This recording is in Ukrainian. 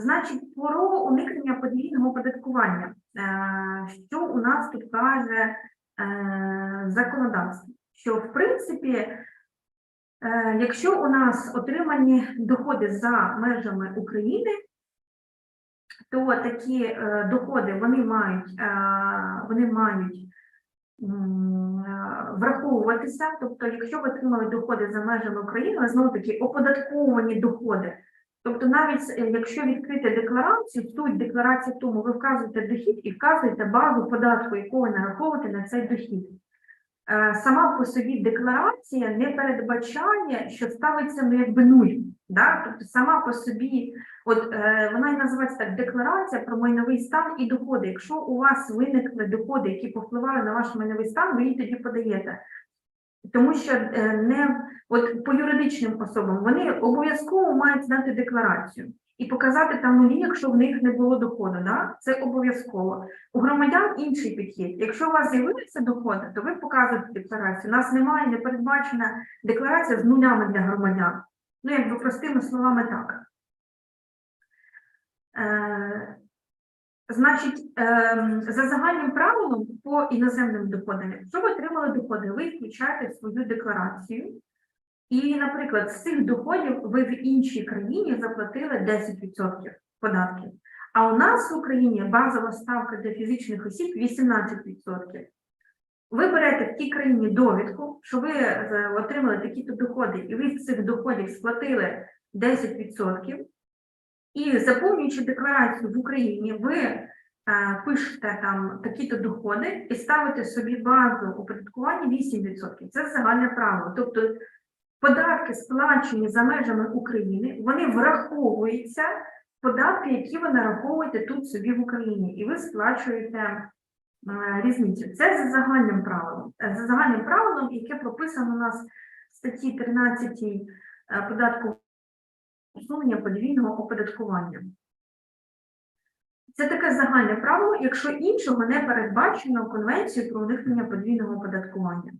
Значить, про уникнення подвійного оподаткування. Е, Що у нас тут каже е, законодавство? Що в принципі, е, якщо у нас отримані доходи за межами України, то такі доходи вони мають, вони мають враховуватися. Тобто, якщо ви отримали доходи за межами України, знову таки оподатковані доходи. Тобто, навіть е, якщо відкрити декларацію, суть декларації в тому, ви вказуєте дохід і вказуєте базу податку, яку ви нараховуєте на цей дохід. Е, Сама по собі декларація не передбачає, що ставиться ну, якби нуль. Да? Тобто сама по собі, от е, вона і називається так декларація про майновий стан і доходи. Якщо у вас виникли доходи, які повпливали на ваш майновий стан, ви її тоді подаєте. Тому що е, не от по юридичним особам вони обов'язково мають здати декларацію і показати там нулі, якщо в них не було доходу. Да? Це обов'язково. У громадян інший підхід. Якщо у вас з'явилися доходи, то ви показуєте декларацію. У нас немає не передбачена декларація з нулями для громадян. Ну, якби простими словами так. Е, Значить, ем, за загальним правилом по іноземним доходам, якщо ви отримали доходи, ви включаєте свою декларацію. І, наприклад, з цих доходів ви в іншій країні заплатили 10% податків. А у нас в Україні базова ставка для фізичних осіб 18%. Ви берете в тій країні довідку, що ви е, отримали такі-то доходи, і ви з цих доходів сплатили 10%. І заповнюючи декларацію в Україні, ви е, пишете там такі-то доходи і ставите собі базу оподаткування 8%. Це загальне правило. Тобто податки, сплачені за межами України, вони враховуються податки, які ви нараховуєте тут собі в Україні, і ви сплачуєте е, різницю. Це за загальним правилом. Е, За загальним правилом, яке прописано у нас в статті 13 е, податку усунення подвійного оподаткування. Це таке загальне правило, якщо іншого не передбачено Конвенцією про уникнення подвійного оподаткування.